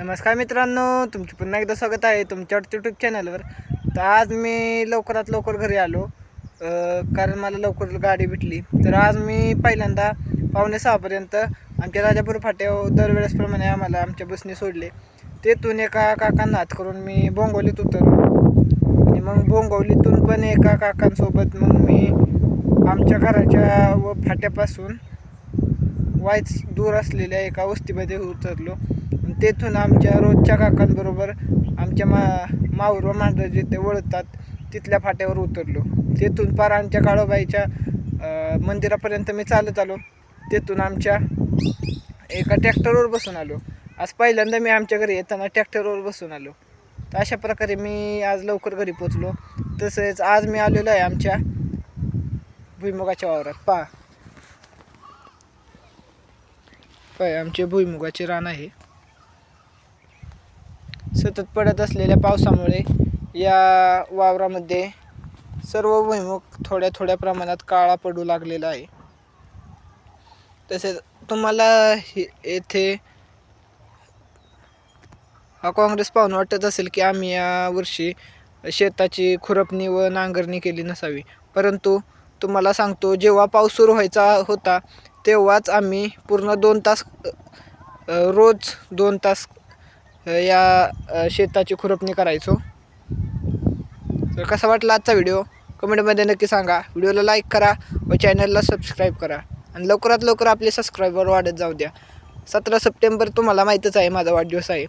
नमस्कार मित्रांनो तुमचे पुन्हा एकदा स्वागत आहे तुमच्या यूट्यूब चॅनलवर तर आज मी लवकरात लवकर घरी आलो कारण मला लवकर गाडी भेटली. तर आज मी पहिल्यांदा पावणे सहापर्यंत आमच्या राजापूर फाट्यावर दरवेळेसप्रमाणे आम्हाला आमच्या बसने सोडले. तेथून एका काकांना हात करून मी बोंगवलीत उतरलो. आणि मग बोंगवलीतून पण एका काकांसोबत मग मी आमच्या घराच्या व फाट्यापासून वाईच दूर असलेल्या एका वस्तीमध्ये उतरलो. तेथून आमच्या रोजच्या काकांबरोबर आमच्या मा माऊर व मांडर जिथे वळतात तिथल्या फाट्यावर उतरलो. तेथून पार आमच्या काळोबाईच्या मंदिरापर्यंत मी चालत आलो. तेथून आमच्या एका ट्रॅक्टरवर बसून आलो. आज पहिल्यांदा मी आमच्या घरी येताना ट्रॅक्टरवर बसून आलो. तर अशा प्रकारे मी आज लवकर घरी पोचलो तसेच आज मी आलेलो आहे आमच्या भुईमुगाच्या वावरात. पहा. काय आमचे भुईमुगाचे रान आहे. सतत पडत असलेल्या पावसामुळे या वावरामध्ये सर्व भुईमुख थोड्या थोड्या प्रमाणात काळा पडू लागलेला आहे. तसेच तुम्हाला येथे हा काँग्रेस पाहून वाटत असेल की आम्ही या वर्षी शेताची खुरपणी व नांगरणी केली नसावी. परंतु तुम्हाला सांगतो जेव्हा पाऊस सुरू व्हायचा होता तेव्हाच आम्ही पूर्ण दोन तास रोज दोन तास या शेताची खुरपणी करायचो. तर कसा वाटला आजचा व्हिडिओ? कमेंटमध्ये नक्की सांगा. व्हिडिओला लाईक करा व चॅनलला सबस्क्राईब करा. आणि लवकरात लवकर आपले सबस्क्रायबर वाढत जाऊ द्या. सतरा सप्टेंबर तुम्हाला माहीतच आहे माझा वाढदिवस आहे.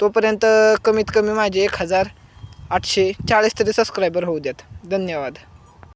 तोपर्यंत कमीत कमी माझे एक हजार आठशे चाळीस तरी सबस्क्रायबर होऊ द्यात. धन्यवाद.